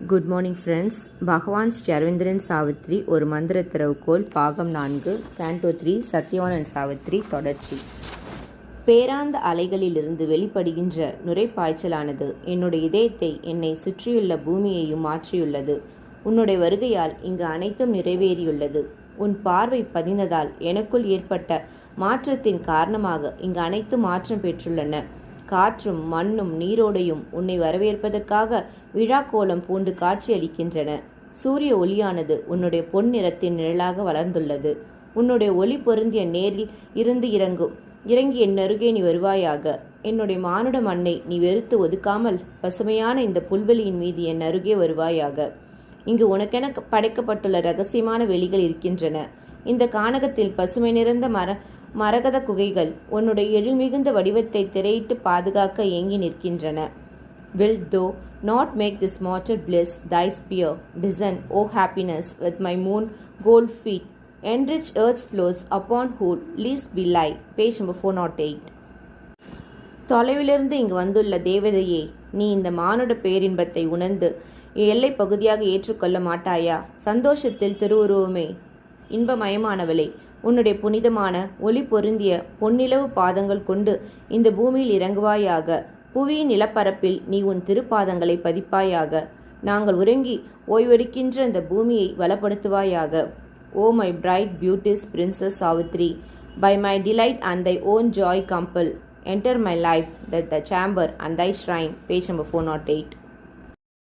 Good morning friends பகவான் ஸ்ரீ அரவிந்திரன் சாவித்ரி ஒரு மந்திர திறவுகோல் பாகம் நான்கு கேண்டோ த்ரீ சத்யவானன் சாவித்ரி தொடர்ச்சி. பேராந்த அலைகளிலிருந்து வெளிப்படுகின்ற நுரைப்பாய்ச்சலானது என்னுடைய இதயத்தை என்னை சுற்றியுள்ள பூமியையும் மாற்றியுள்ளது. உன்னுடைய வருகையால் இங்கு அனைத்தும் நிறைவேறியுள்ளது. உன் பார்வை பதிந்ததால் எனக்குள் ஏற்பட்ட மாற்றத்தின் காரணமாக இங்கு அனைத்தும் மாற்றம் பெற்றுள்ளன. காற்றும் மண்ணும் நீரோடையும் உன்னை வரவேற்பதற்காக விழா கோலம் பூண்டு காட்சியளிக்கின்றன. சூரிய ஒளியானது உன்னுடைய பொன் நிறத்தின் நிழலாக வளர்ந்துள்ளது. உன்னுடைய ஒளி பொருந்திய நேரில் இருந்து இறங்கும் இறங்கி என் அருகே நீ வருவாயாக. என்னுடைய மானுட மண்ணை நீ வெறுத்து ஒதுக்காமல் பசுமையான இந்த புல்வெளியின் மீது என் அருகே வருவாயாக. இங்கு உனக்கென படைக்கப்பட்டுள்ள ரகசியமான வெளிகள் இருக்கின்றன. இந்த கானகத்தில் பசுமை நிறைந்த மர மரகத குகைகள் உன்னுடைய எழில்மிகுந்த வடிவத்தை திரையிட்டு பாதுகாக்க ஏங்கி நிற்கின்றன. Will thou not make this matter bliss thy sphere design O happiness with my moon gold feet enrich earth floors upon whole leas belie page number four naught eight தொலைவிலிருந்து இங்கு வந்துள்ள தேவதையே நீ இந்த மானுட பேரின்பத்தை உணர்ந்து எல்லை பகுதியாக ஏற்றுக்கொள்ள மாட்டாயா? சந்தோஷத்தில் திருவுருவமே. இன்பமயமானவளே உன்னுடைய புனிதமான ஒளி பொருந்திய பொன்னிலவு பாதங்கள் கொண்டு இந்த பூமியில் இறங்குவாயாக. புவியின் நிலப்பரப்பில் நீ உன் திருப்பாதங்களை பதிப்பாயாக. நாங்கள் உறங்கி ஓய்வெடுக்கின்ற இந்த பூமியை வளப்படுத்துவாயாக. O my bright beauty's princess Savitri by my delight and thy own joy compel. Enter my life that the chamber and thy shrine. Page number four naught eight.